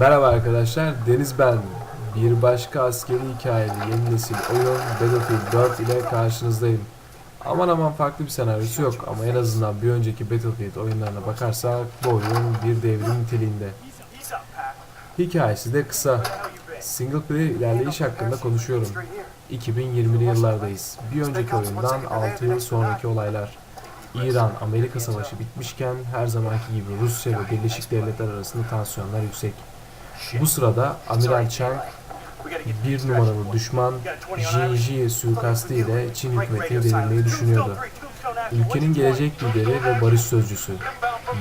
Merhaba arkadaşlar, Deniz ben. Bir başka askeri hikayeli yeni nesil oyun Battlefield 4 ile karşınızdayım. Aman aman farklı bir senaryosu yok ama en azından bir önceki Battlefield oyunlarına bakarsak bu oyun bir devrim niteliğinde. Hikayesi de kısa. Single player ilerleyiş hakkında konuşuyorum. 2020'li yıllardayız. Bir önceki oyundan 6 yıl sonraki olaylar. İran-Amerika savaşı bitmişken her zamanki gibi Rusya ve Birleşik Devletler arasında tansiyonlar yüksek. Bu sırada Amiral Chang bir numaralı düşman Jin Ji suikastı ile Çin hükümetini devirmeyi düşünüyordu. Ülkenin gelecek lideri ve barış sözcüsü.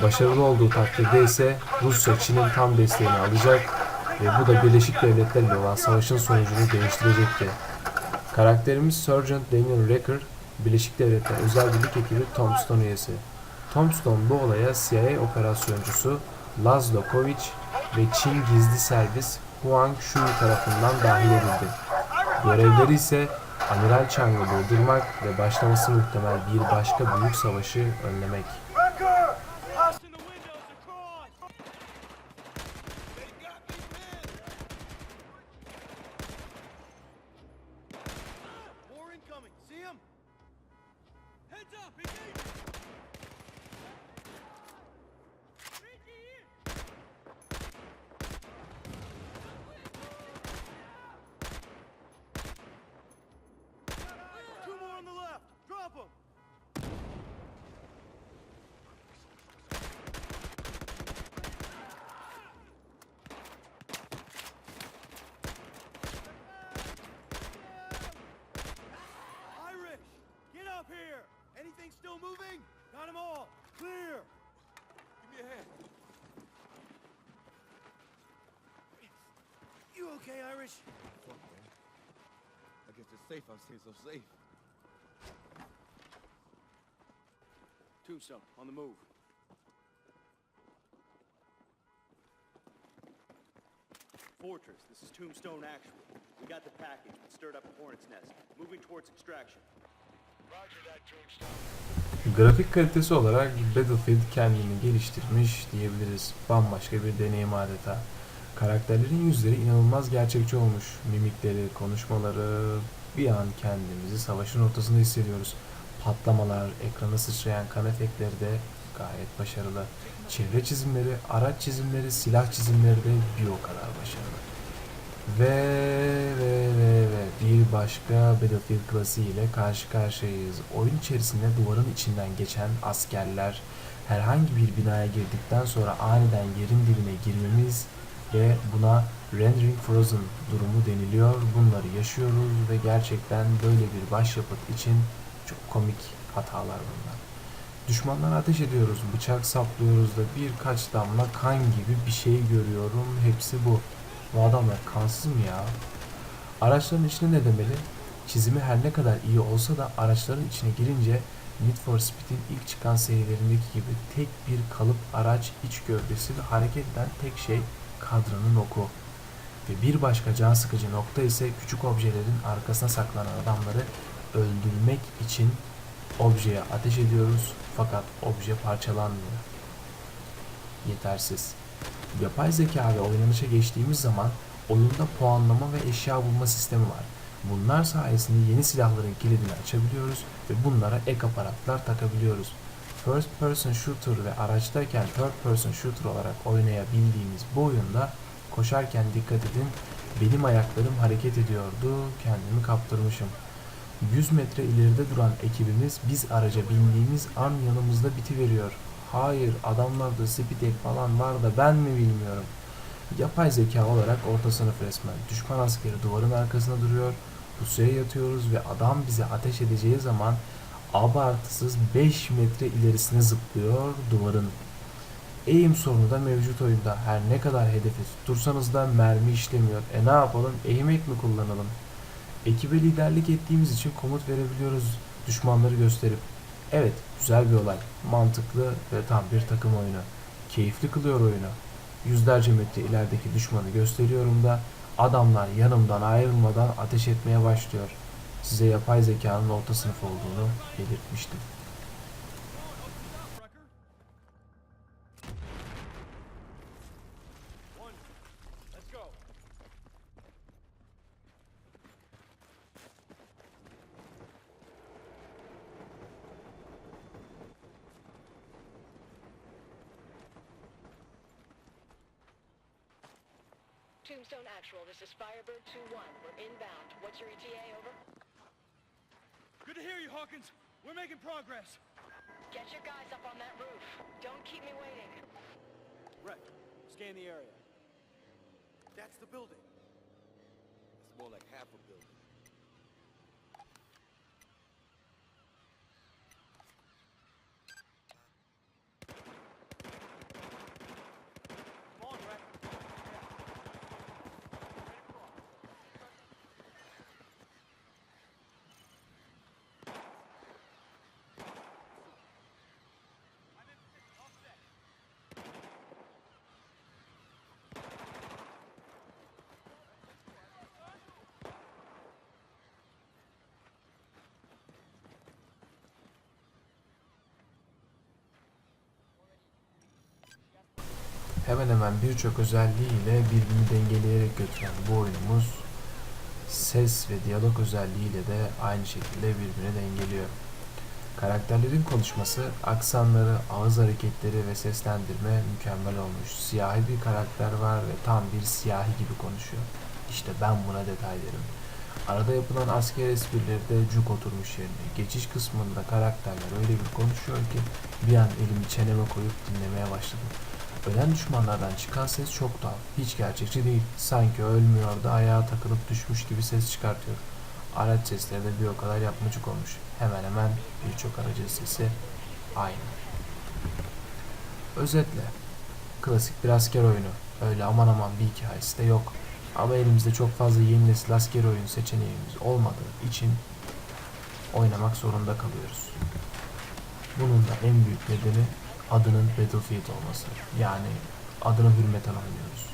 Başarılı olduğu takdirde ise Rusya Çin'in tam desteğini alacak ve bu da Birleşik Devletler ile olan savaşın sonucunu değiştirecekti. Karakterimiz Sergeant Daniel Recker, Birleşik Devletler Özel Birlik Ekibi Tombstone üyesi. Tombstone bu olaya CIA operasyoncusu Laszlo Kovic ve Çin Gizli Servis Huang Shui tarafından dahil edildi. Görevleri ise Amiral Chang'ı durdurmak ve başlaması muhtemel bir başka büyük savaşı önlemek. Stop okay, Irish? Fuck, man. I guess it's safe I stay so safe. Tombstone, on the move. Fortress, this is Tombstone Actual. We got the package, but stirred up a hornet's nest. Moving towards extraction. Grafik kalitesi olarak Battlefield kendini geliştirmiş diyebiliriz. Bambaşka bir deneyim adeta. Karakterlerin yüzleri inanılmaz gerçekçi olmuş. Mimikleri, konuşmaları bir an kendimizi savaşın ortasında hissediyoruz. Patlamalar, ekrana sıçrayan kan efektleri de gayet başarılı. Çevre çizimleri, araç çizimleri, silah çizimleri de bir o kadar başarılı. Ve ve ve ve bir başka Battlefield klasiği ile karşı karşıyayız. Oyun içerisinde duvarın içinden geçen askerler herhangi bir binaya girdikten sonra aniden yerin dibine girmemiz ve buna rendering frozen durumu deniliyor. Bunları yaşıyoruz ve gerçekten böyle bir başyapıt için çok komik hatalar bunlar. Düşmanlara ateş ediyoruz, bıçak saplıyoruz da birkaç damla kan gibi bir şey görüyorum. Hepsi bu. Bu adamlar kansız mı ya? Araçların içine ne demeli? Çizimi her ne kadar iyi olsa da araçların içine girince Need for Speed'in ilk çıkan serilerindeki gibi tek bir kalıp araç iç gövdesi ve hareket eden tek şey kadranın oku. Ve bir başka can sıkıcı nokta ise küçük objelerin arkasına saklanan adamları öldürmek için objeye ateş ediyoruz fakat obje parçalanmıyor. Yetersiz. Yapay zeka ve oynanışa geçtiğimiz zaman oyunda puanlama ve eşya bulma sistemi var. Bunlar sayesinde yeni silahların kilidini açabiliyoruz ve bunlara ek aparatlar takabiliyoruz. First person shooter ve araçtayken third person shooter olarak oynayabildiğimiz bu oyunda koşarken dikkat edin benim ayaklarım hareket ediyordu kendimi kaptırmışım. 100 metre ileride duran ekibimiz biz araca bindiğimiz an yanımızda biti veriyor. Hayır adamlarda speed falan var da ben mi bilmiyorum. Yapay zeka olarak orta sınıf resmen. Düşman askeri duvarın arkasında duruyor. Pusuya yatıyoruz ve adam bize ateş edeceği zaman abartısız 5 metre ilerisine zıplıyor duvarın. Eğim sorunu da mevcut oyunda. Her ne kadar hedefi tuttursanız da mermi işlemiyor. E ne yapalım? Eğmek mi kullanalım? Ekibe liderlik ettiğimiz için komut verebiliyoruz düşmanları gösterip. Evet, güzel bir olay. Mantıklı ve tam bir takım oyunu. Keyifli kılıyor oyunu. Yüzlerce metre ilerideki düşmanı gösteriyorum da Adamlar yanımdan ayrılmadan ateş etmeye başlıyor. Size yapay zekanın orta sınıf olduğunu belirtmiştim. Tombstone Actual, this is Firebird 2-1. We're inbound. What's your ETA, over? Good to hear you, Hawkins. We're making progress. Get your guys up on that roof. Don't keep me waiting. Right. Scan the area. That's the building. It's more like half a building. Hemen hemen birçok özelliğiyle birbirini dengeleyerek götüren bu oyunumuz ses ve diyalog özelliğiyle de aynı şekilde birbirini dengeliyor. Karakterlerin konuşması, aksanları, ağız hareketleri ve seslendirme mükemmel olmuş. Siyahi bir karakter var ve tam bir siyahi gibi konuşuyor. İşte ben buna detay derim. Arada yapılan asker esprileri de cuk oturmuş yerine. Geçiş kısmında karakterler öyle bir konuşuyor ki bir an elimi çeneme koyup dinlemeye başladım. Ölen düşmanlardan çıkan ses çok tuhaf. Hiç gerçekçi değil. Sanki ölmüyor da ayağa takılıp düşmüş gibi ses çıkartıyor. Araç sesleri de bir o kadar yapmacık olmuş. Hemen hemen birçok aracın sesi aynı. Özetle, klasik bir asker oyunu. Öyle aman aman bir hikayesi de yok. Ama elimizde çok fazla yeni nesil asker oyun seçeneğimiz olmadığı için oynamak zorunda kalıyoruz. Bunun da en büyük nedeni adının Battlefield olması. Yani adına hürmeten oynuyoruz.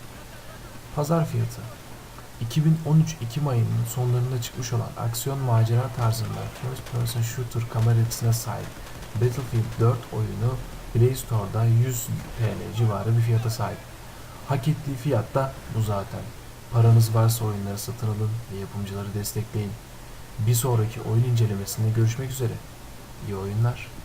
Pazar fiyatı 2013 Ekim ayının sonlarında çıkmış olan aksiyon macera tarzında first person shooter kamera açısına sahip Battlefield 4 oyunu Play Store'da 100 TL civarı bir fiyata sahip. Hak ettiği fiyat da bu zaten. Paranız varsa oyunları satın alın ve yapımcıları destekleyin. Bir sonraki oyun incelemesinde görüşmek üzere. İyi oyunlar.